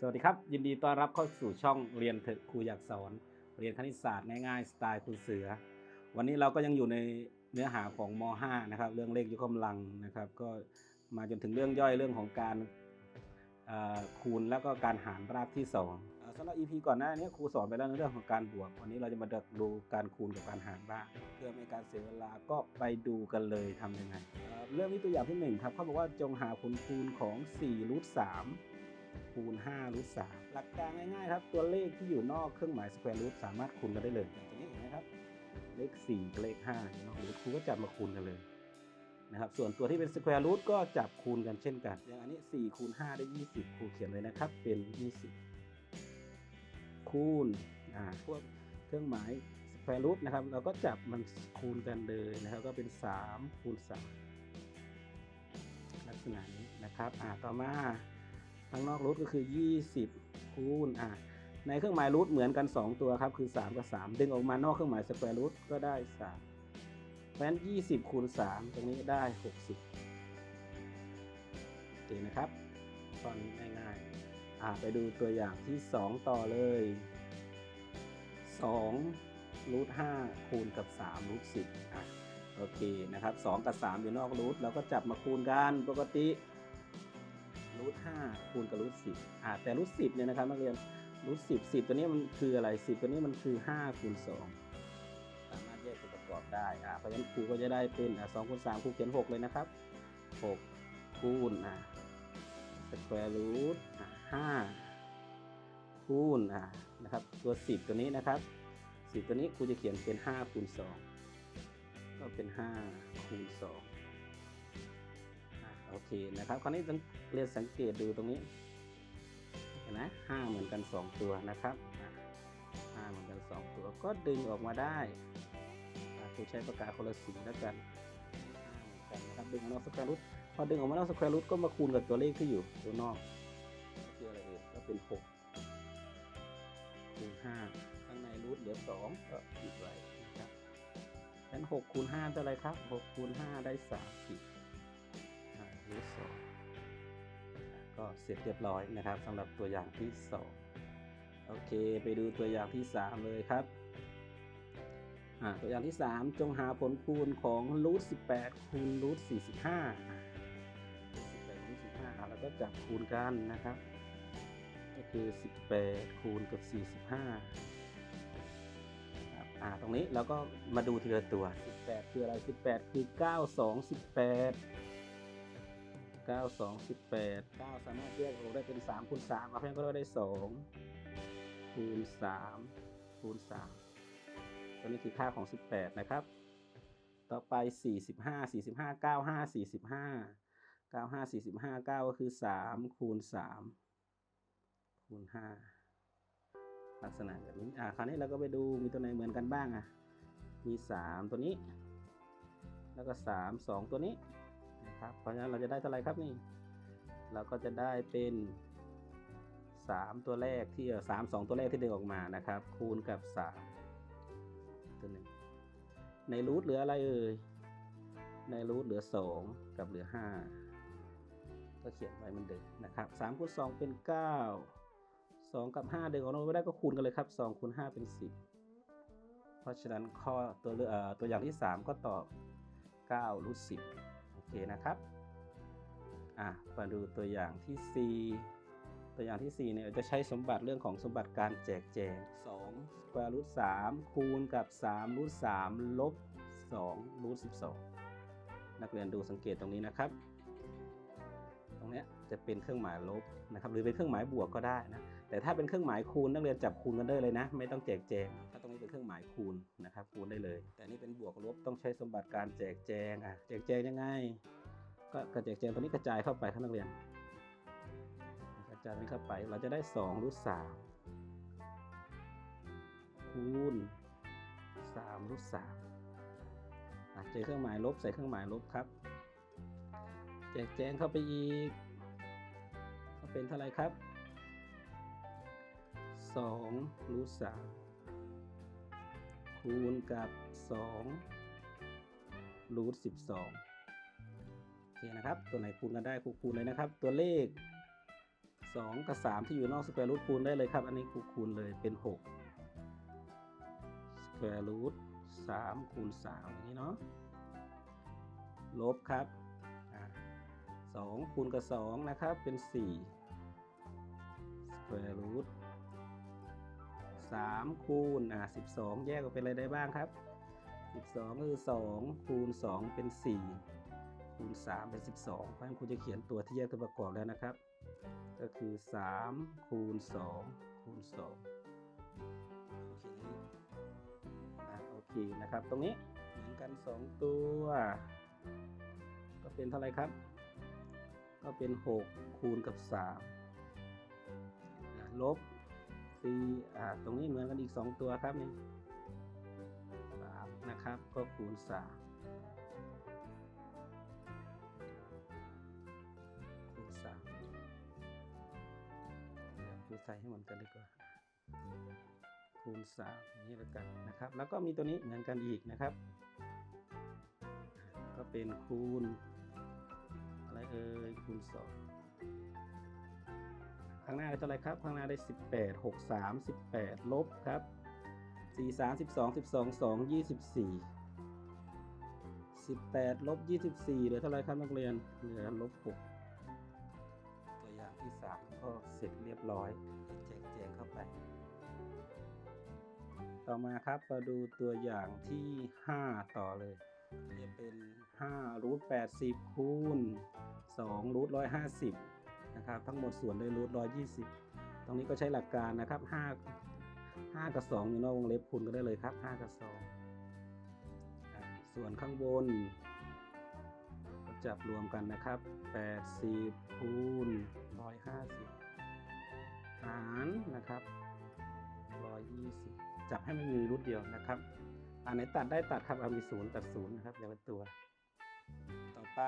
สวัสดีครับ ยินดีต้อนรับเข้าสู่ช่องเรียนเถอะครูอยากสอน เรียนคณิตศาสตร์ง่ายๆสไตล์คุณเสือ วันนี้เราก็ยังอยู่ในเนื้อหาของม .5 นะครับ เรื่องเลขยกกำลังนะครับ ก็มาจนถึงเรื่องย่อยเรื่องของการคูณแล้วก็การหารรากที่2เอ่อสำหรับ EP ก่อนหน้านี้ครูสอนไปแล้วในเรื่องของการบวก วันนี้เราจะมาดูการคูณกับการหารรากเพื่อไม่การเสียเวลาก็ไปดูกันเลยทำยังไงเรื่องนี้ตัวอย่างที่หนึ่งครับเขาบอกว่าจงหาผลคูณของ4รูท3 คูณ5รูท3หลักการง่ายๆครับ ตัวเลขที่อยู่นอกเครื่องหมายสแควร์รูทสามารถคูณกันได้เลยอย่างตัวนี้เห็นไหมครับ เลข4กับเลข5อยู่นอกรูทครูก็จับมาคูณกันเลยนะครับส่วนตัวที่เป็นสแควร์รูทก็จับคูณกันเช่นกัน อย่างอันนี้4คูณ5ได้ 20 ครูเขียนเลยนะครับ เป็น 20 คูณอ่าพวกเครื่องหมายสแควร์รูทนะครับ เราก็จับมันคูณกันเลยนะครับ ก็เป็น 3 คูณ 3 ลักษณะนี้นะครับอ่าต่อมา ข้างนอกรูทก็คือ 20คูณอ่าในเครื่องหมายรูทเหมือนกัน 2 ตัวครับ คือ 3 กับ 3 ดึงออกมานอกเครื่องหมายสแควร์รูทก็ได้ 3 เพราะฉะนั้น 20คูณ3ตรงนี้ได้ 60โอเคนะครับตอนนี้ง่ายๆอ่าไปดูตัวอย่างที่ 2 ต่อเลย2รูท5คูณกับ3รูท10อะโอเคนะครับ2กับ 3 อยู่นอกรูทเราก็จับมาคูณกันปกติ รูท5คูณกับรูท10อ่าแต่รูท10เนี่ยนะครับนักเรียนรูท10 10ตัวนี้มันคืออะไร10ตัวนี้มันคือ5คูณ2สามารถแยกเป็นประกอบได้อ่าเพราะฉะนั้นครูก็จะได้เป็นอ่า2คูณ3ครูเขียน6เลยนะครับ6คูณอ่าสแควร์รูทห้าคูณอะนะครับตัว10ตัวนี้นะครับ10ตัวนี้ครูจะเขียนเป็น5คูณ2ก็เป็น5คูณ2อะ โอเคนะครับคราวนี้ต้องเรียนสังเกตดูตรงนี้เห็นไหม5เหมือนกัน 2 ตัวนะครับอะ5เหมือนกัน 2 ตัวก็ดึงออกมาได้ครูใช้ปากกาคนละสีแล้วกัน5เหมือนกันนะครับดึงออกนอกสแควร์รูทพอดึงออกมานอกสแควร์รูทก็มาคูณกับตัวเลขที่อยู่ตัวนอกก็คืออะไรเอ่ยก็เป็น6คูณ5ข้างในรูทเหลือ 2 ก็ปิดไว้นะครับงั้น6คูณ5เท่าไรครับ6คูณ5ได้30 เสร็จเรียบร้อยนะครับสำหรับตัวอย่างที่ 2 โอเค ไปดูตัวอย่างที่ 3 เลยครับตัวอย่างที่ 3 จงหาผลคูณของรูท18คูณรูท45อ่ารูท18รูท45อ่าแล้วก็จับคูณกันนะครับ ก็คือ 18 คูณกับ 45ครับอ่าตรงนี้เราก็มาดูทีละตัว 18 คืออะไร 18 คือ 9 2 18 9 2 18 9สามารถแยกออกได้เป็น3คูณ3เอาเพื่อนก็ได้2คูณ3คูณ3ตัวนี้คือค่าของ18นะครับ ต่อไป45 45 95 45 95 45 9ก็คือ3คูณ3คูณ5ลักษณะแบบนี้ อ่า คราวนี้เราก็ไปดูมีตัวไหนเหมือนกันบ้างอะ มี3ตัวนี้ แล้วก็3 2ตัวนี้ นะครับ เพราะฉะนั้นเราจะได้เท่าไหร่ครับนี่ เราก็จะได้เป็น 3 ตัวแรกที่เออ3 2ตัวแรกที่ดึงออกมานะครับ คูณกับ 3 ตัวหนึ่งในรูทเหลืออะไรเอ่ยในรูทเหลือ 2 กับเหลือ 5 ก็เขียนไว้มันเดิมนะครับ3คูณ2เป็น 9 2 กับ5ดึงออกมาไม่ได้ก็คูณกันเลยครับ2คูณ5เป็น 10 เพราะฉะนั้นข้อตัวเลือกเอ่อตัวอย่างที่ 3 ก็ตอบ9รูท10 เคนะครับอะมาดูตัวอย่างที่ 4 ตัวอย่างที่ 4 เนี่ยจะใช้สมบัติเรื่องของสมบัติการแจกแจง2สแควร์รูท3คูณกับ3รูท3ลบ2รูท12 นักเรียนดูสังเกตตรงนี้นะครับ ตรงเนี้ยจะเป็นเครื่องหมายลบนะครับ หรือเป็นเครื่องหมายบวกก็ได้นะ แต่ถ้าเป็นเครื่องหมายคูณนักเรียนจับคูณกันได้เลยนะ ไม่ต้องแจกแจง เป็นเครื่องหมายคูณนะครับคูณได้เลย แต่นี่เป็นบวกลบต้องใช้สมบัติการแจกแจงอะแจกแจงยังไงก็กระแจกแจงตัวนี้กระจายเข้าไปครับนักเรียนกระจายนี้เข้าไปเราจะได้2รูท3คูณ3รูท3อะเจอเครื่องหมายลบใส่เครื่องหมายลบครับ แจกแจงเข้าไปอีก ก็เป็นเท่าไหรครับ2รูท3 คูณกับ2รูท12โอเคนะครับ ตัวไหนคูณกันได้ครูคูณเลยนะครับ ตัวเลขสองกับสามที่อยู่นอกสแควร์รูทคูณได้เลยครับ อันนี้กูคูณเลยเป็นหกสแควร์รูทสามคูณสามอย่างนี้เนาะลบครับอ่าสองคูณกับสองนะครับเป็นสี่สแควร์รูท สามคูณอ่าสิบสองแยกออกเป็นอะไรได้บ้างครับสิบสองก็คือสองคูณสองเป็นสี่คูณสามเป็นสิบสองเพราะฉะนั้นครูจะเขียนตัวที่แยกตัวประกอบแล้วนะครับ ก็คือ 3 คูณ 2 คูณ2อะโอเคนะครับ ตรงนี้เหมือนกัน 2 ตัว ก็เป็นเท่าไหรครับ ก็เป็น 6 คูณกับ 3 ลบ 4อ่าตรงนี้เหมือนกันอีก 2 ตัวครับนี่3นะครับ ก็คูณ3คูณ3เดี๋ยวครูใส่ให้เหมือนกันดีกว่า คูณสามอย่างนี้แล้วกันนะครับ แล้วก็มีตัวนี้เหมือนกันอีกนะครับ ก็เป็นคูณ อะไรเอ่ยคูณสอง ข้างหน้าได้เท่าไรครับ ข้างหน้าได้สิบแปดหกสามสิบแปดลบครับสี่สามสิบสองสิบสองสองยี่สิบสี่สิบแปดลบยี่สิบสี่เหลือเท่าไรครับนักเรียน เหลือลบหกตัวอย่างที่สามก็เสร็จเรียบร้อยแจกแจงเข้าไป ต่อมาครับมาดูตัวอย่างที่ 5 ต่อเลยจะเป็น5รูท80คูณ2รูท150 นะครับ ทั้งหมดส่วนด้วยรูท120ตรงนี้ก็ใช้หลักการนะครับ5 5กับ2อยู่นอกวงเล็บคูณกันได้เลยครับ5กับ2อ่าส่วนข้างบนก็จับรวมกันนะครับ80คูณ150หารนะครับ120จับให้มันมีรูทเดียวนะครับอันไหนตัดได้ตัดครับเอามีศูนย์ตัดศูนย์นะครับอย่าเป็นตัว ต่อไป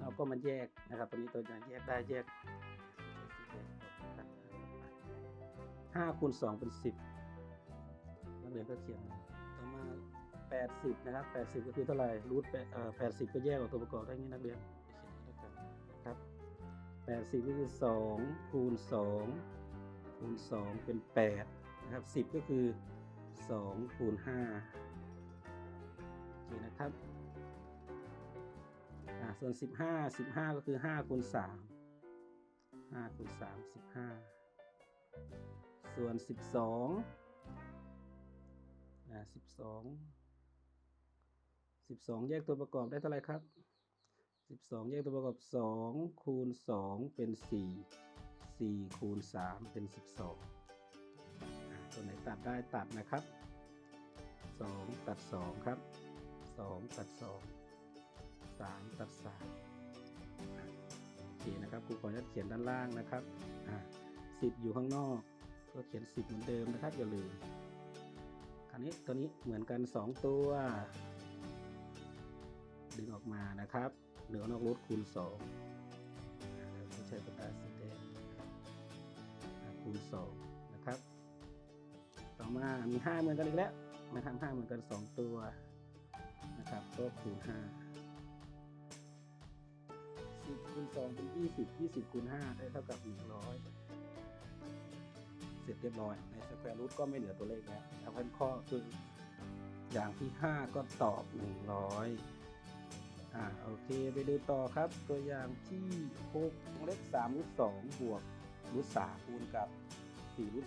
เราก็มาแยกนะครับตัวนี้ตัวอย่างแยกได้แยกห้าคูณสองเป็นสิบนักเรียนก็เขียนต่อมาแปดสิบนะครับแปดสิบก็คือเท่าไหร่รูทแปดสิบก็แยกออกตัวประกอบได้ไงนักเรียนเขียนด้วยกันนะครับแปดสิบก็คือสองคูณสองคูณสองเป็นแปดนะครับสิบก็คือสองคูณห้าโอเคนะครับ ส่วนสิบห้าสิบห้าก็คือห้าคูณสามห้าคูณสามสิบห้าส่วนสิบสองอ่าสิบสองสิบสองแยกตัวประกอบได้เท่าไหร่ครับสิบสองแยกตัวประกอบสองคูณสองเป็นสี่สี่คูณสามเป็นสิบสองตัวไหนตัดได้ตัดนะครับสองตัดสองครับสองตัดสอง สามตัดสามโอเคนะครับครูขออนุญาตเขียนด้านล่างนะครับอ่าสิบอยู่ข้างนอกก็เขียนสิบเหมือนเดิมนะครับอย่าลืมคราวนี้ตัวนี้เหมือนกัน2ตัว ดึงออกมานะครับเหลือนอกรูทคูณ2เราใช้ปากกาสีแดงนะครับคูณ2นะครับ ต่อมามี5เหมือนกันอีกแล้วนะครับ5เหมือนกัน2ตัวนะครับก็คูณ 5 10คูณ2เป็น20 20คูณ5ได้เท่ากับ100เสร็จเรียบร้อย ในสแควร์รูทก็ไม่เหลือตัวเลขแล้วทำให้ข้อคืออย่างที่ 5 ก็ตอบ 100 อ่าโอเคไปดูต่อครับ ตัวอย่างที่6วเล็บ3รูท2บวกรูท3คูณกับ4รูท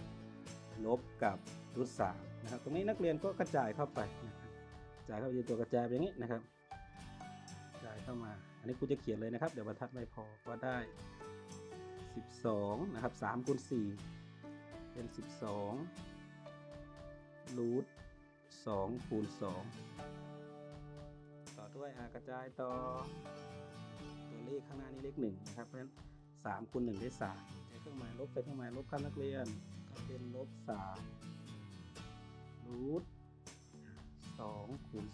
2ลบกับรูท3นะครับ ตรงนี้นักเรียนก็กระจายเข้าไปนะครับ กระจายเข้าไปในตัวกระจายอย่างนี้นะครับ กระจายเข้ามา นนี้ครูจะเขียนเลยนะครับ เดี๋ยวบรรทัดไม่พอก็ได้ 12 นะครับ3คูณ4เป็น 12รูท2คูณ2ต่อด้วยอากระจายต่อตัวเลขข้างหน้านี้เลข1นะครับเพราะฉะนั้น3คูณ1ได้3ใช้เครื่องหมายลบใส่เครื่องหมายลบครับนักเรียนก็เป็นลบ3รูท2คูณ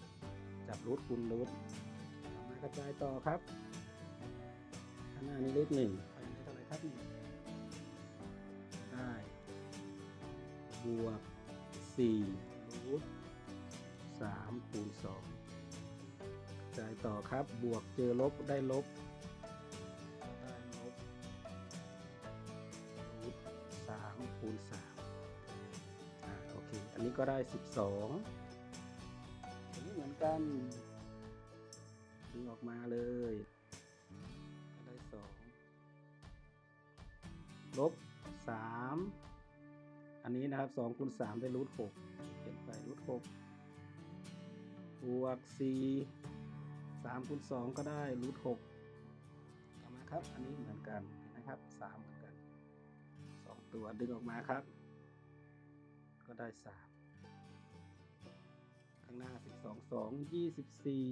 3จับรูทคูณรูท กระจายต่อครับข้างหน้านี้เลขหนึ่งไปได้เท่าไหร่ครับนี่ได้บวกสี่รูทสามคูณสองจายต่อครับ บวกเจอลบได้ลบ ได้ลบรูทสามคูณสามอ่าโอเค อันนี้ก็ได้สิบสองอันนี้เหมือนกัน ออกมาเลยก็ได้สองลบสามอันนี้นะครับสองคูณสามได้รูทหกเขียนไปรูทหกบวกสี่สามคูณสองก็ได้รูทหกต่อมาครับ อันนี้เหมือนกันนะครับสามเหมือนกันสองตัวดึงออกมาครับ ก็ได้สามข้างหน้าสิบสองสองยี่สิบสี่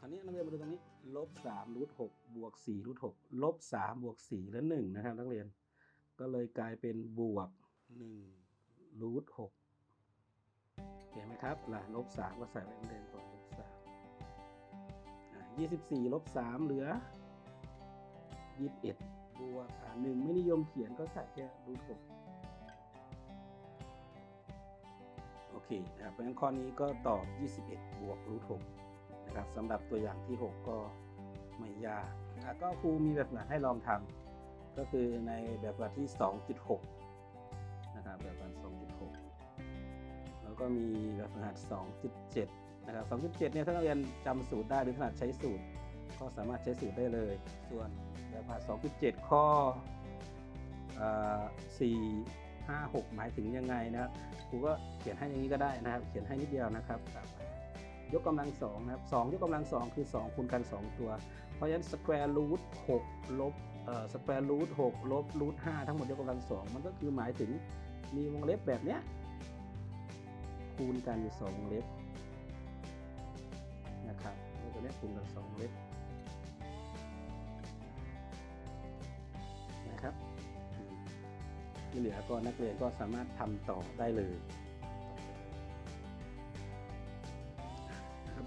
คราวนี้นักเรียนมาดูตรงนี้ลบสามรูทหกบวกสี่รูทหกลบสามบวกสี่แล้วหนึ่งนะครับ นักเรียน ก็เลยกลายเป็นบวกหนึ่งรูทหกเห็นไหมครับล่ะลบสามก็ใส่ไว้เหมือนเดิมก่อนลบสามยี่สิบสี่ลบสามเหลือยี่สิบเอ็ดบวกหนึ่งไม่นิยมเขียนก็ใส่แค่รูทหกโอเคนะครับเพราะฉะนั้นข้อนี้ก็ตอบ 21 บวกรูทหก นะครับสำหรับตัวอย่างที่ 6 ก็ไม่ยากอะก็ครูมีแบบฝึกหัดให้ลองทำก็คือในแบบฝึกหัดที่ 2.6 นะครับแบบฝึกหัด2.6 แล้วก็มีแบบฝึกหัด2.7 นะครับ 2.7 เนี่ยถ้านักเรียนจำสูตรได้หรือถนัดใช้สูตร ก็สามารถใช้สูตรได้เลย ส่วนแบบฝึกหัด2.7 ข้ออ่อ4 5 6 หมายถึงยังไงนะครับครูก็เขียนให้อย่างนี้ก็ได้นะครับ เขียนให้นิดเดียวนะครับ ยกกำลังสองนะครับสองยกกำลังสองคือ 2คูณกัน 2 ตัว เพราะฉะนั้น square root 6ลบเอ่อ square root 6ลบ root 5ทั้งหมดยกกำลังสองมันก็คือหมายถึงมีวงเล็บแบบเนี้ยคูณกันอยู่สองวงเล็บนะครับวตัวเนี้ยคูณกันสองวงเล็บนะครับอืมที่เหลือก็นักเรียนก็สามารถทำต่อได้เลย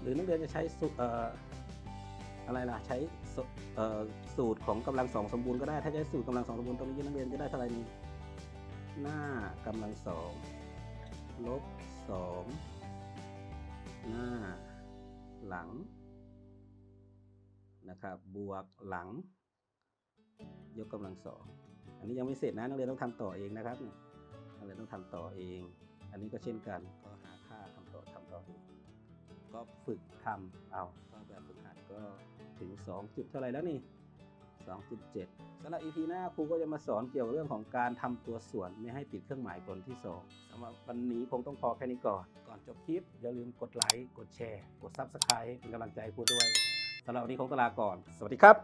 หรือนักเรียนจะใช้สูเอ่อะไรล่ะใช้สูตรของกำลังสองสมบูรณ์ก็ได้ถ้าใช้สูตรกำลังสองสมบูรณ์ตรงนี้นักเรียนจะได้เท่าไหร่นี่หน้ากำลังสองลบสองหน้าหลังนะครับบวกหลัง ยกกำลังสองอันนี้ยังไม่เสร็จนะนักเรียนต้องทำต่อเองนะครับนักเรียนต้องทำต่อเอง อันนี้ก็เช่นกันก็หาค่าทำต่อทำต่อเอง ก็ฝึกทำเอาก็แบบฝึกหัดก็ถึง 2 จุดเท่าไหร่แล้วนี่ 2.7สำหรับ EP หน้าครูก็จะมาสอนเกี่ยวกับเรื่องของการทำตัวส่วนไม่ให้ติดเครื่องหมายตัวที่ 2สำหรับวันนี้คงต้องพอแค่นี้ก่อน ก่อนจบคลิป อย่าลืมกดไลค์กดแชร์ กด Subscribe เป็นกำลังใจครูด้วยสำหรับวันนี้คงตลาก่อน สวัสดีครับ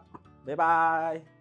บ๊ายบาย